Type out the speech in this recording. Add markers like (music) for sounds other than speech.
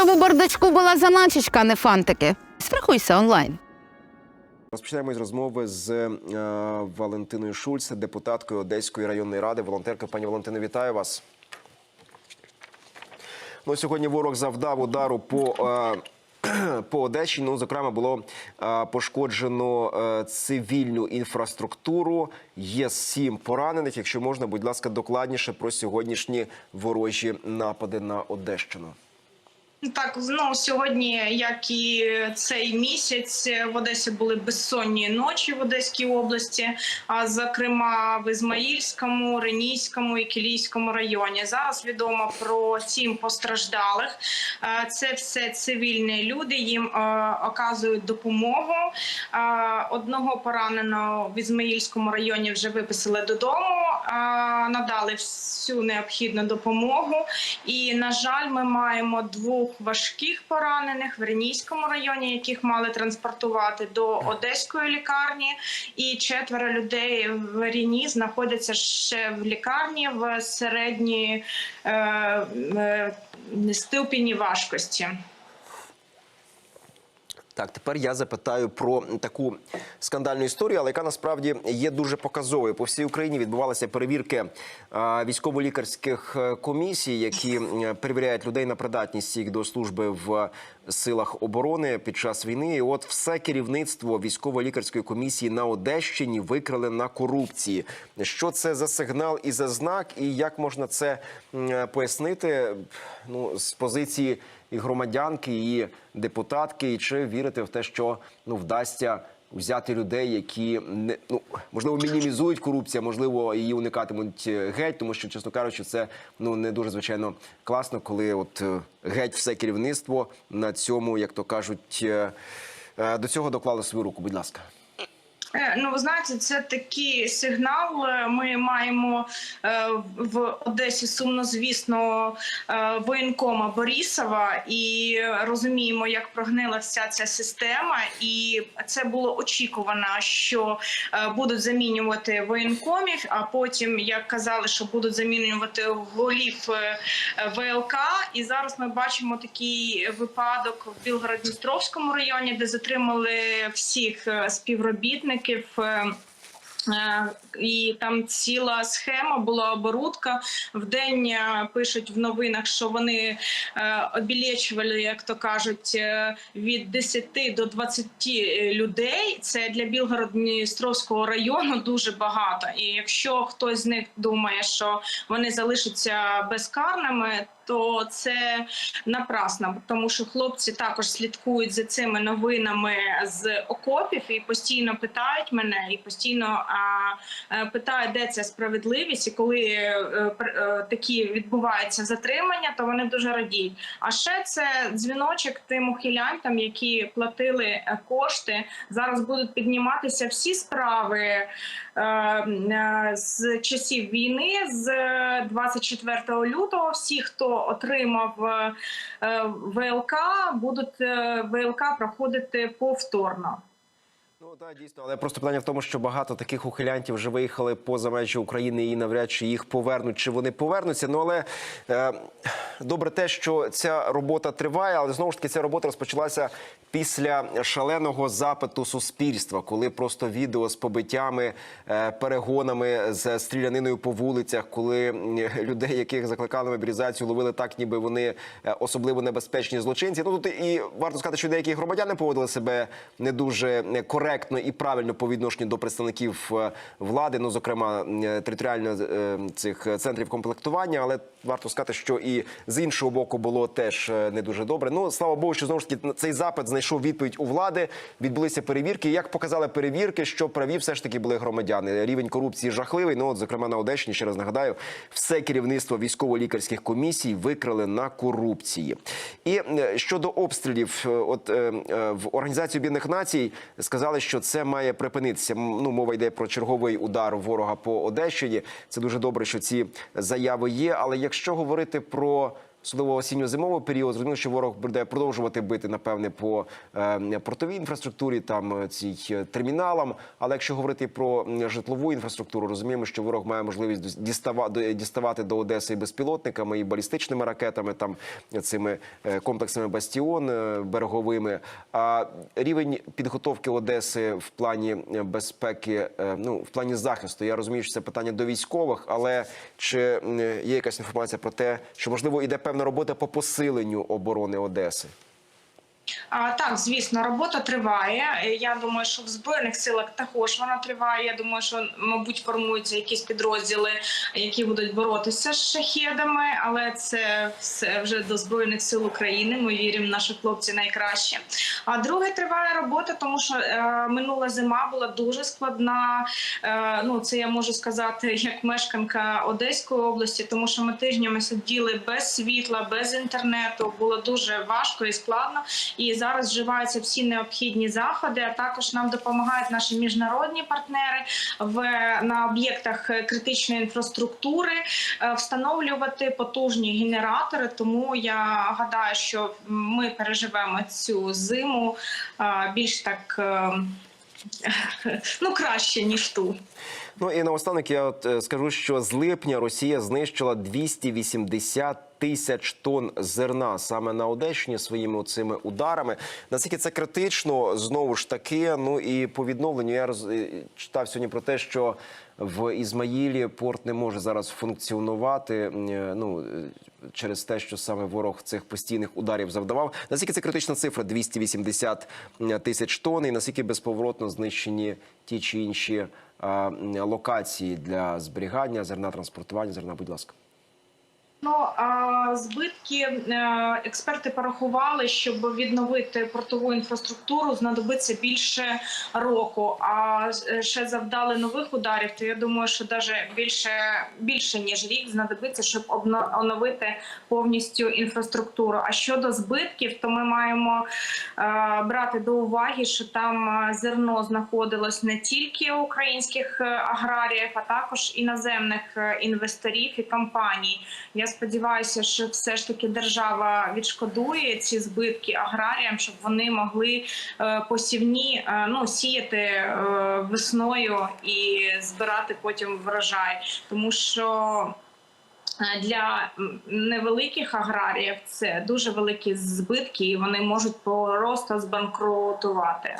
Щоб у бардачку була заначечка, а не фантики. Страхуйся онлайн. Розпочинаємо із розмови з е, Валентиною Шульц, депутаткою Одеської районної ради. Волонтерка, пані Валентино, вітаю вас. Ну, сьогодні ворог завдав удару по. Е, (clears throat) по Одещині, ну, зокрема, було е, пошкоджено е, цивільну інфраструктуру. Є сім поранених. Якщо можна, будь ласка, докладніше про сьогоднішні ворожі напади на Одещину. Так, ну сьогодні, як і цей місяць, в Одесі були безсонні ночі в Одеській області, а зокрема в Ізмаїльському, Ренійському і Кілійському районі. Зараз відомо про сім постраждалих. Це все цивільні люди. Їм оказують допомогу. Одного пораненого в Ізмаїльському районі вже виписали додому, надали всю необхідну допомогу. І на жаль, ми маємо двох важких поранених в Ренійському районі, яких мали транспортувати до одеської лікарні. І четверо людей в Рені знаходяться ще в лікарні в середній е, е, ступені важкості. Так, тепер я запитаю про таку скандальну історію, але яка насправді є дуже показовою. По всій Україні відбувалися перевірки військово-лікарських е, комісій, які е, перевіряють людей на придатність їх до служби в силах оборони під час війни. І от все керівництво військово-лікарської комісії на Одещині викрили на корупції. Що це за сигнал і за знак, і як можна це пояснити? Ну з позиції і громадянки, і депутатки, і чи вірите в те, що ну вдасться взяти людей, які не ну можливо мінімізують корупцію, можливо її уникатимуть е, геть, тому що, чесно кажучи, це ну не дуже звичайно класно, коли от е, геть все керівництво на цьому, як то кажуть, е, до цього доклали свою руку. Будь ласка. Е, Ну, ви знаєте, це такий сигнал. Е, Ми маємо е, в Одесі сумнозвісно воєнкома Борісова і розуміємо, як прогнила вся ця система. І це було очікувано, що будуть замінювати воєнкомів. А потім, як казали, що будуть замінювати голів ВЛК. І зараз ми бачимо такий випадок в Білгород-Дністровському районі, де затримали всіх співробітників. Е, І там ціла схема була оборудка. В день е, пишуть в новинах, що вони е, обілечували, як то кажуть, е, від 10 до 20 людей. Це для Білгород-Дністровського району дуже багато. І якщо хтось з них думає, що вони залишаться безкарними, то це напрасно, тому що хлопці також слідкують за цими новинами з окопів і постійно питають мене, і постійно е, питають, де ця справедливість, і коли е, е, такі відбуваються затримання, то вони дуже радіють. А ще це дзвіночок тим ухилянтам, які платили кошти. Зараз будуть підніматися всі справи з часів війни, з 24 лютого. Всі, хто отримав ВЛК, будуть ВЛК проходити повторно. Ну так, дійсно, але просто питання в тому, що багато таких ухилянтів вже виїхали поза межі України і навряд чи їх повернуть, чи вони повернуться. Ну але е, добре, те, що ця робота триває, але знову ж таки ця робота розпочалася після шаленого запиту суспільства, коли просто відео з побиттями, е, перегонами з стріляниною по вулицях, коли людей, яких закликали мобілізацію, ловили так, ніби вони е, особливо небезпечні злочинці. Ну тут і варто сказати, що деякі громадяни поводили себе не дуже е, коректно і правильно по відношенню до представників е, влади, ну зокрема е, територіально е, цих центрів комплектування. Але варто сказати, що і з іншого боку було теж не дуже добре. Ну слава Богу, що знову ж таки цей запит знайшов відповідь у влади. Відбулися перевірки. Як показали перевірки, що праві все ж таки були громадяни. Рівень корупції жахливий. Ну от зокрема на Одещині, ще раз нагадаю, все керівництво військово-лікарських комісій викрили на корупції. І щодо обстрілів, от в організації Об'єднаних Націй сказали, що це має припинитися. Ну, мова йде про черговий удар ворога по Одещині. Це дуже добре, що ці заяви є. Але якщо говорити про Особливо осінньо-зимовий період. Зрозуміло, що ворог буде продовжувати бити, напевне, по е, портовій інфраструктурі, там е, цій е, терміналам. Але якщо говорити про житлову інфраструктуру, розуміємо, що ворог має можливість дос- дістава- до- діставати до Одеси безпілотниками, і балістичними ракетами, там цими комплексами Бастіон береговими. А рівень підготовки Одеси в плані безпеки, ну в плані захисту, я розумію, що це питання до військових, але чи є якась інформація про те, що можливо іде певна робота по посиленню оборони Одеси? А, так, звісно, робота триває. Е, Я думаю, що в збройних силах також вона триває. Я думаю, що мабуть формуються якісь підрозділи, які будуть боротися з шахедами, але це все вже до збройних сил України. Ми віримо, наші хлопці найкраще. А друге триває робота, тому що е, минула зима була дуже складна. Е, ну це я можу сказати як мешканка Одеської області, тому що ми тижнями сиділи без світла, без інтернету. Було дуже важко і складно. І зараз вживаються всі необхідні заходи. А також нам допомагають наші міжнародні партнери в на об'єктах критичної інфраструктури е, встановлювати потужні генератори. Тому я гадаю, що ми переживемо цю зиму е, більш так. е, Ну, краще ніж ту. Ну і наостанок я от скажу, що з липня Росія знищила 280 тисяч тонн зерна саме на Одещині своїми цими ударами. Наскільки це критично, знову ж таки. Ну і по відновленню я роз... читав сьогодні про те, що в Ізмаїлі порт не може зараз функціонувати. Ну через те, що саме ворог цих постійних ударів завдавав. Наскільки це критична цифра 280 тисяч тонн, і наскільки безповоротно знищені ті чи інші локації для зберігання зерна, транспортування зерна. Будь ласка. Ну збитки е, експерти порахували, щоб відновити портову інфраструктуру, знадобиться більше року. А е, ще завдали нових ударів. То я думаю, що навіть більше більше ніж рік знадобиться, щоб оновити повністю інфраструктуру. А щодо збитків, то ми маємо е, брати до уваги, що там зерно знаходилось не тільки українських аграріїв, а також іноземних інвесторів і компаній. Я сподіваюся, що все ж таки держава відшкодує ці збитки аграріям, щоб вони могли е, посівні е, ну сіяти е, весною і збирати потім врожай, тому що. Для невеликих аграріїв це дуже великі збитки, і вони можуть просто збанкрутувати.